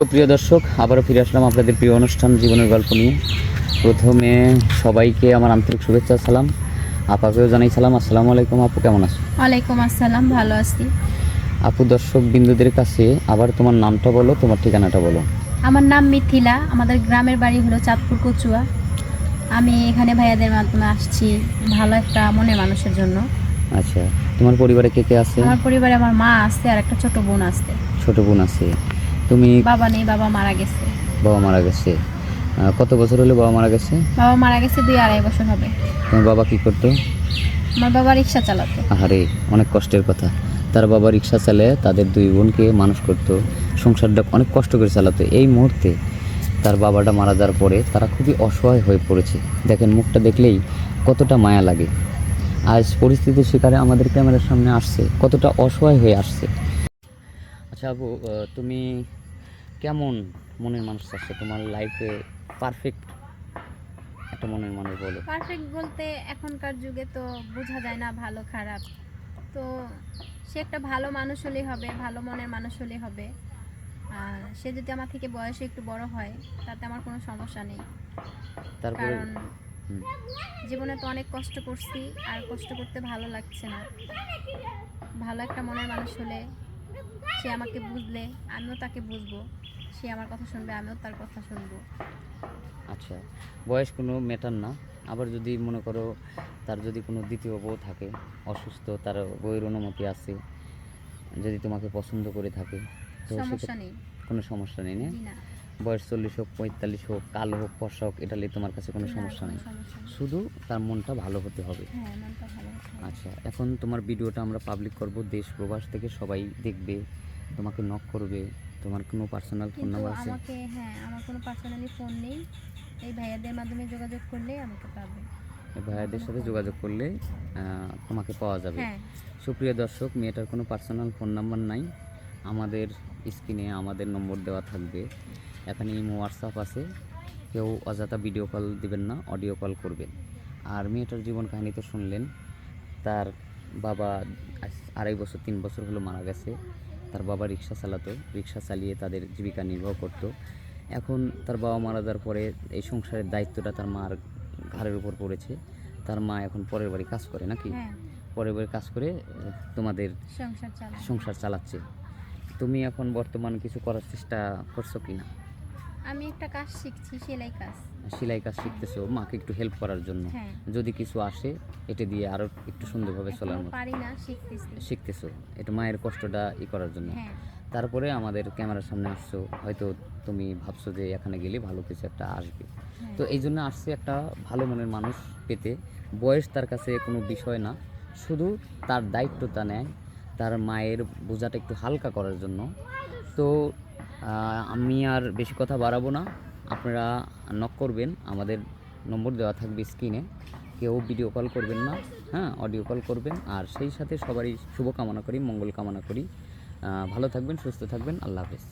প্রিয় দর্শক আবারও ফিরে আসলাম আপনাদের প্রিয় অনুষ্ঠান জীবনের গল্প নিয়ে। প্রথমে সবাইকে আমার আন্তরিক শুভেচ্ছা সালাম। আপাকেও জানাই সালাম। আসসালামু আলাইকুম আপু কেমন আছো ওয়ালাইকুম আসসালাম ভালো আছি। আপু দর্শক বিন্দুদের কাছে আবার তোমার নামটা বলো তোমার ঠিকানাটা বলো। আমার নাম মিথিলা আমাদের গ্রামের বাড়ি হলো চাঁদপুর কচুয়া। আমি এখানে ভাইয়াদের মাধ্যমে আসছি ভালো একটা মনের মানুষের জন্য। আচ্ছা তোমার পরিবারে কে কে আছে? আমার পরিবারে আমার মা আছে আর একটা ছোট বোন আছে। ছোট বোন আছে। তুমি বাবা নেই বাবা মারা গেছে। বাবা মারা গেছে। কত বছর হলো বাবা মারা গেছে? বাবা মারা গেছে দুই আড়াই বছর হবে। তোমার বাবা কি করতো? আমার বাবা রিক্সা চালাতো। আরে অনেক কষ্টের কথা। তার বাবা রিক্সা চালে তাদের দুই বোনকে মানুষ করতো সংসারটা অনেক কষ্ট করে চালাতো। এই মুহূর্তে তার বাবাটা মারা যাওয়ার পরে তারা খুবই অসহায় হয়ে পড়েছে। দেখেন মুখটা দেখলেই কতটা মায়া লাগে। আজ পরিস্থিতির শিকারে আমাদের ক্যামেরার সামনে আসছে কতটা অসহায় হয়ে আসছে। আচ্ছা আবু তুমি কেমন মনের মানুষ চাচ্ছ তোমার লাইফে পারফেক্ট একটা মনের মানুষ বলো। পারফেক্ট বলতে এখনকার যুগে তো বোঝা যায় না ভালো খারাপ। তো সে একটা ভালো মানুষ হলেই হবে ভালো মনের মানুষ হলেই হবে। সে যদি আমার থেকে বয়সে একটু বড় হয় তাতে আমার কোনো সমস্যা নেই। তারপরে? কারণ জীবনে তো অনেক কষ্ট করছি আর কষ্ট করতে ভালো লাগছে না। ভালো একটা মনের মানুষ হলে সে আমাকে বুঝলে আমিও তাকে বুঝব। সে আমার কথা শুনবে আমিও তার কথা শুনব। আচ্ছা বয়স কোনো ম্যাটার না। আবার যদি মনে করো তার যদি কোনো দ্বিতীয় বউ থাকে অসুস্থ তার বইয়ের অনুমতি আছে যদি তোমাকে পছন্দ করে থাকে তো সমস্যা নেই। কোনো সমস্যা নেই না। বয়স চল্লিশ হোক পঁয়তাল্লিশ হোক কালো হোক ফর্সা হোক এটা নিয়ে তোমার কাছে কোনো সমস্যা নেই। শুধু তার মনটা ভালো হতে হবে। হ্যাঁ মনটা ভালো হতে হবে। আচ্ছা এখন তোমার ভিডিওটা আমরা পাবলিক করব। দেশ প্রবাস থেকে সবাই দেখবে তোমাকে নক করবে তোমার কোনো পার্সোনাল ফোন নাম্বার আছে? আমাকে হ্যাঁ আমার কোনো পার্সোনালি ফোন নেই। এই ভাইয়াদের মাধ্যমে যোগাযোগ করলে আমাকে পাবে। এই ভাইয়াদের সাথে যোগাযোগ করলে তোমাকে পাওয়া যাবে। হ্যাঁ। সুপ্রিয় দর্শক মেয়েটার কোনো পার্সোনাল ফোন নাম্বার নাই। আমাদের স্ক্রিনে আমাদের নম্বর দেওয়া থাকবে। এখানে ইমো হোয়াটসঅ্যাপ আছে। কেউ অযথা ভিডিও কল দিবেন না অডিও কল করবেন। আর মেয়েটার জীবন কাহিনী তো শুনলেন। তার বাবা আড়াই বছর তিন বছর হলো মারা গেছে। তার বাবা রিক্সা চালাতো রিক্সা চালিয়ে তাদের জীবিকা নির্বাহ করত। এখন তার বাবা মারা যাওয়ার পরে এই সংসারের দায়িত্বটা তার মার ঘাড়ের উপর পড়েছে। তার মা এখন পরের বাড়ি কাজ করে নাকি? হ্যাঁ। পরের বাড়ি কাজ করে তোমাদের সংসার চালাচ্ছে। তুমি এখন বর্তমান কিছু করার চেষ্টা করছ কি না আমি একটা কাজ শিখছি সেলাই কাজ। সেলাই কাজ শিখতেছো? মাকে একটু হেল্প করার জন্য। হ্যাঁ। যদি কিছু আসে এটা দিয়ে আরও একটু সুন্দরভাবে মতো। পারি না শিখতেছি। শিখতেছো? এটা মায়ের কষ্টটা ই করার জন্য। হ্যাঁ। তারপরে আমাদের ক্যামেরার সামনে আসছো। হয়তো তুমি ভাবছ যে এখানে গেলে ভালো কিছু একটা আসবে। হ্যাঁ। তো এই জন্য আসছে একটা ভালো মনের মানুষ পেতে। বয়স তার কাছে কোনো বিষয় না। শুধু তার দায়িত্বটা নেয় তার মায়ের বোঝাটা একটু হালকা করার জন্য। তো আমি আর বেশি কথা বাড়াবো না। আপনারা নক করবেন। আমাদের নম্বর দেওয়া থাকবে স্ক্রিনে কেউ ভিডিও কল করবেন না। হ্যাঁ অডিও কল করবেন। আর সেই সাথে সবারই শুভকামনা করি, মঙ্গল কামনা করি। ভালো থাকবেন, সুস্থ থাকবেন। আল্লাহ হাফেজ।